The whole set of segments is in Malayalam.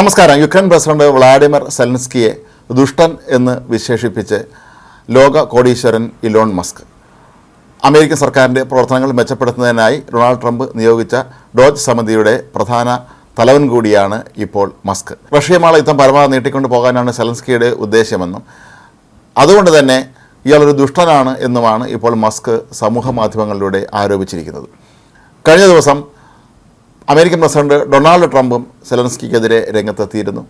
നമസ്കാരം. യുക്രൈൻ പ്രസിഡന്റ് വ്ളാഡിമിർ സെലൻസ്കിയെ ദുഷ്ടൻ എന്ന് വിശേഷിപ്പിച്ച് ലോക കോടീശ്വരൻ ഇലോൺ മസ്ക്. അമേരിക്കൻ സർക്കാരിന്റെ പ്രവർത്തനങ്ങൾ മെച്ചപ്പെടുത്തുന്നതിനായി ഡൊണാൾഡ് ട്രംപ് നിയോഗിച്ച ഡോജ് സമിതിയുടെ പ്രധാന തലവൻ കൂടിയാണ് ഇപ്പോൾ മസ്ക്. റഷ്യമാളെ യുദ്ധം പരമാവധി നീട്ടിക്കൊണ്ടു പോകാനാണ് സെലൻസ്കിയുടെ ഉദ്ദേശ്യമെന്നും അതുകൊണ്ട് തന്നെ ഇയാളൊരു ദുഷ്ടനാണ് എന്നുമാണ് ഇപ്പോൾ മസ്ക് സമൂഹ മാധ്യമങ്ങളിലൂടെ ആരോപിച്ചിരിക്കുന്നത്. കഴിഞ്ഞ ദിവസം അമേരിക്കൻ പ്രസിഡന്റ് ഡൊണാൾഡ് ട്രംപും സെലൻസ്കിക്കെതിരെ രംഗത്തെത്തിയിരുന്നു.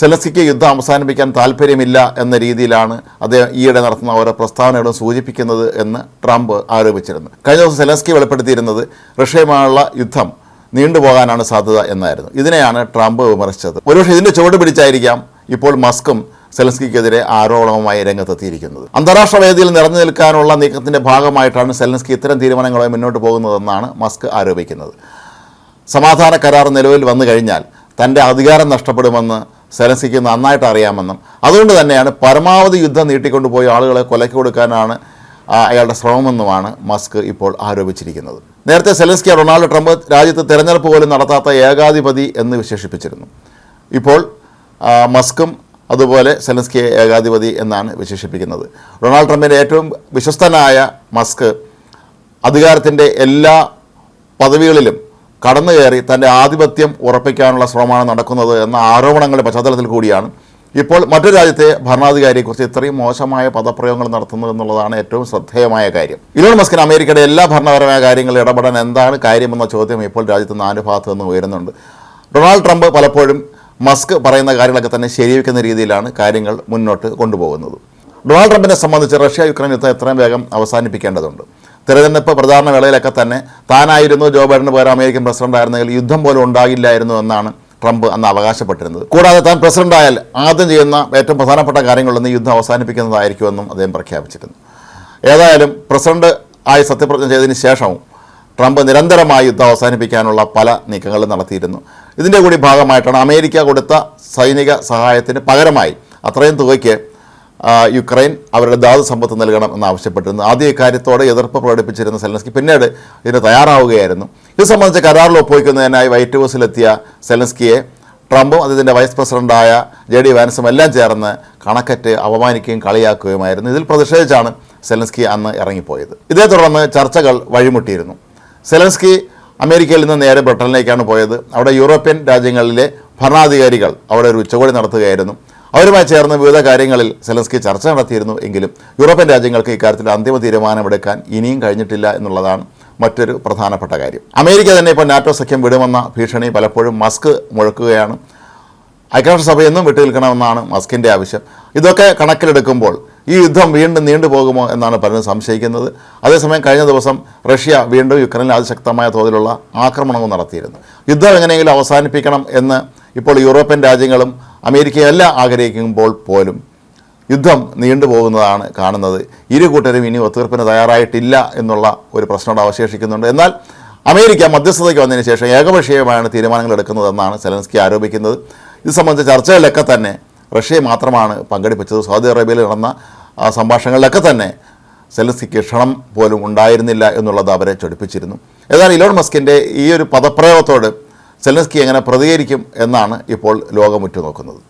സെലൻസ്കിക്ക് യുദ്ധം അവസാനിപ്പിക്കാൻ താല്പര്യമില്ല എന്ന രീതിയിലാണ് അദ്ദേഹം ഈയിടെ നടത്തുന്ന ഓരോ പ്രസ്താവനകളും സൂചിപ്പിക്കുന്നത് എന്ന് ട്രംപ് ആരോപിച്ചിരുന്നു. കഴിഞ്ഞ ദിവസം സെലൻസ്കി വെളിപ്പെടുത്തിയിരുന്നത് റഷ്യയുമായുള്ള യുദ്ധം നീണ്ടുപോകാനാണ് സാധ്യത എന്നായിരുന്നു. ഇതിനെയാണ് ട്രംപ് വിമർശിച്ചത്. ഒരുപക്ഷെ ഇതിന്റെ ചുവട് പിടിച്ചായിരിക്കാം ഇപ്പോൾ മസ്കും സെലൻസ്കിക്കെതിരെ ആരോപണവുമായി രംഗത്തെത്തിയിരിക്കുന്നത്. അന്താരാഷ്ട്ര വേദിയിൽ നിറഞ്ഞു നിൽക്കാനുള്ള നീക്കത്തിന്റെ ഭാഗമായിട്ടാണ് സെലൻസ്കി ഇത്തരം തീരുമാനങ്ങളുമായി മുന്നോട്ട് പോകുന്നതെന്നാണ് മസ്ക് ആരോപിക്കുന്നത്. സമാധാന കരാർ നിലവിൽ വന്നു കഴിഞ്ഞാൽ തന്റെ അധികാരം നഷ്ടപ്പെടുമെന്ന് സെലൻസിക്ക് നന്നായിട്ട് അറിയാമെന്നും അതുകൊണ്ട് തന്നെയാണ് പരമാവധി യുദ്ധം നീട്ടിക്കൊണ്ടുപോയി ആളുകളെ കൊലയ്ക്ക് കൊടുക്കാനാണ് അയാളുടെ ശ്രമമെന്നുമാണ് മസ്ക് ഇപ്പോൾ ആരോപിച്ചിരിക്കുന്നത്. നേരത്തെ സെലൻസ്കി ഡൊണാൾഡ് ട്രംപ് രാജ്യത്ത് തെരഞ്ഞെടുപ്പ് പോലും നടത്താത്ത ഏകാധിപതി എന്ന് വിശേഷിപ്പിച്ചിരുന്നു. ഇപ്പോൾ മസ്കും അതുപോലെ സെലൻസ്കിയെ ഏകാധിപതി എന്നാണ് വിശേഷിപ്പിക്കുന്നത്. ഡൊണാൾഡ് ട്രംപിന്റെ ഏറ്റവും വിശ്വസ്തനായ മസ്ക് അധികാരത്തിന്റെ എല്ലാ പദവികളിലും കടന്നു കയറി തന്റെ ആധിപത്യം ഉറപ്പിക്കാനുള്ള ശ്രമമാണ് നടക്കുന്നത് എന്ന ആരോപണങ്ങളുടെ പശ്ചാത്തലത്തിൽ കൂടിയാണ്. ഇപ്പോൾ മറ്റു രാജ്യത്തെ ഭരണാധികാരിയെക്കുറിച്ച് ഇത്രയും മോശമായ പദപ്രയോഗങ്ങൾ നടത്തുന്നത് എന്നുള്ളതാണ് ഏറ്റവും ശ്രദ്ധേയമായ കാര്യം. ഇലോൺ മസ്കിന് അമേരിക്കയുടെ എല്ലാ ഭരണപരമായ കാര്യങ്ങളിൽ ഇടപെടാൻ എന്താണ് കാര്യമെന്ന ചോദ്യം ഇപ്പോൾ രാജ്യത്ത് നാല് ഭാഗത്തു നിന്ന് ഉയരുന്നുണ്ട്. ഡൊണാൾഡ് ട്രംപ് പലപ്പോഴും മസ്ക് പറയുന്ന കാര്യങ്ങളൊക്കെ തന്നെ ശരിവെക്കുന്ന രീതിയിലാണ് കാര്യങ്ങൾ മുന്നോട്ട് കൊണ്ടുപോകുന്നത്. ഡൊണാൾഡ് ട്രംപിനെ സംബന്ധിച്ച് റഷ്യ യുക്രൈൻ യുദ്ധം എത്രയും വേഗം അവസാനിപ്പിക്കേണ്ടതുണ്ട്. തെരഞ്ഞെടുപ്പ് പ്രചാരണ വേളയിലൊക്കെ തന്നെ താനായിരുന്നു ജോ ബൈഡന് പകരം അമേരിക്കൻ പ്രസിഡന്റായിരുന്നെങ്കിൽ യുദ്ധം പോലും ഉണ്ടാകില്ലായിരുന്നു എന്നാണ് ട്രംപ് അന്ന് അവകാശപ്പെട്ടിരുന്നത്. കൂടാതെ താൻ പ്രസിഡന്റായാൽ ആദ്യം ചെയ്യുന്ന ഏറ്റവും പ്രധാനപ്പെട്ട കാര്യങ്ങളൊന്നും യുദ്ധം അവസാനിപ്പിക്കുന്നതായിരിക്കുമെന്നും അദ്ദേഹം പ്രഖ്യാപിച്ചിരുന്നു. ഏതായാലും പ്രസിഡന്റ് ആയി സത്യപ്രതിജ്ഞ ചെയ്തതിന് ശേഷവും ട്രംപ് നിരന്തരമായി യുദ്ധം അവസാനിപ്പിക്കാനുള്ള പല നീക്കങ്ങളും നടത്തിയിരുന്നു. ഇതിന്റെ കൂടി ഭാഗമായിട്ടാണ് അമേരിക്ക കൊടുത്ത സൈനിക സഹായത്തിന് പകരമായി അത്രയും തുകയ്ക്ക് യുക്രൈൻ അവരുടെ ധാതു സമ്പത്ത് നൽകണം എന്നാവശ്യപ്പെട്ടിരുന്നു. ആദ്യ കാര്യത്തോടെ എതിർപ്പ് പ്രകടിപ്പിച്ചിരുന്ന സെലൻസ്കി പിന്നീട് ഇതിന് തയ്യാറാവുകയായിരുന്നു. ഇത് സംബന്ധിച്ച് കരാറിൽ ഒപ്പുവയ്ക്കുന്നതിനായി വൈറ്റ് ഹൗസിലെത്തിയ സെലൻസ്കിയെ ട്രംപും അതിന്റെ വൈസ് പ്രസിഡന്റായ ജെ ഡി വാൻസും എല്ലാം ചേർന്ന് കണക്കറ്റ് അപമാനിക്കുകയും കളിയാക്കുകയുമായിരുന്നു. ഇതിൽ പ്രതിഷേധിച്ചാണ് സെലൻസ്കി അന്ന് ഇറങ്ങിപ്പോയത്. ഇതേ തുടർന്ന് ചർച്ചകൾ വഴിമുട്ടിയിരുന്നു. സെലൻസ്കി അമേരിക്കയിൽ നിന്ന് നേരെ ബ്രിട്ടനിലേക്കാണ് പോയത്. അവിടെ യൂറോപ്യൻ രാജ്യങ്ങളിലെ ഭരണാധികാരികൾ അവിടെ ഒരു ഉച്ചകോടി നടത്തുകയായിരുന്നു. അവരുമായി ചേർന്ന് വിവിധ കാര്യങ്ങളിൽ സെലൻസ്കി ചർച്ച നടത്തിയിരുന്നു എങ്കിലും യൂറോപ്യൻ രാജ്യങ്ങൾക്ക് ഇക്കാര്യത്തിൽ അന്തിമ തീരുമാനമെടുക്കാൻ ഇനിയും കഴിഞ്ഞിട്ടില്ല എന്നുള്ളതാണ് മറ്റൊരു പ്രധാനപ്പെട്ട കാര്യം. അമേരിക്ക തന്നെ ഇപ്പോൾ നാറ്റോ സഖ്യം വിടുമെന്ന ഭീഷണി പലപ്പോഴും മസ്ക് മുഴക്കുകയാണ്. ഐക്യരാഷ്ട്രസഭയെന്നും വിട്ടുനിൽക്കണമെന്നാണ് മസ്കിന്റെ ആവശ്യം. ഇതൊക്കെ കണക്കിലെടുക്കുമ്പോൾ ഈ യുദ്ധം വീണ്ടും നീണ്ടുപോകുമോ എന്നാണ് പലരും സംശയിക്കുന്നത്. അതേസമയം കഴിഞ്ഞ ദിവസം റഷ്യ വീണ്ടും യുക്രൈനിൽ അതിശക്തമായ തോതിലുള്ള ആക്രമണവും നടത്തിയിരുന്നു. യുദ്ധം എങ്ങനെയെങ്കിലും അവസാനിപ്പിക്കണം എന്ന് ഇപ്പോൾ യൂറോപ്യൻ രാജ്യങ്ങളും അമേരിക്കയും എല്ലാം ആഗ്രഹിക്കുമ്പോൾ പോലും യുദ്ധം നീണ്ടുപോകുന്നതാണ് കാണുന്നത്. ഇരു കൂട്ടരും ഇനി ഒത്തീർപ്പിന് തയ്യാറായിട്ടില്ല എന്നുള്ള ഒരു പ്രശ്നം അവശേഷിക്കുന്നുണ്ട്. എന്നാൽ അമേരിക്ക മധ്യസ്ഥതയ്ക്ക് വന്നതിന് ശേഷം ഏകപക്ഷീയമായാണ് തീരുമാനങ്ങൾ എടുക്കുന്നതെന്നാണ് സെലൻസ്കി ആരോപിക്കുന്നത്. ഇത് സംബന്ധിച്ച ചർച്ചകളിലൊക്കെ തന്നെ റഷ്യയെ മാത്രമാണ് പങ്കെടുപ്പിച്ചത്. സൗദി അറേബ്യയിൽ നടന്ന സംഭാഷണങ്ങളിലൊക്കെ തന്നെ സെലൻസ്കിക്ക് ക്ഷണം പോലും ഉണ്ടായിരുന്നില്ല എന്നുള്ളത് അവരെ ചൊടിപ്പിച്ചിരുന്നു. ഏതായാലും ഇലോൺ മസ്കിന്റെ ഈ ഒരു പദപ്രയോഗത്തോട് സെലൻസ്കി എങ്ങനെ പ്രതികരിക്കും എന്നാണ് ഇപ്പോൾ ലോകം ഉറ്റുനോക്കുന്നത്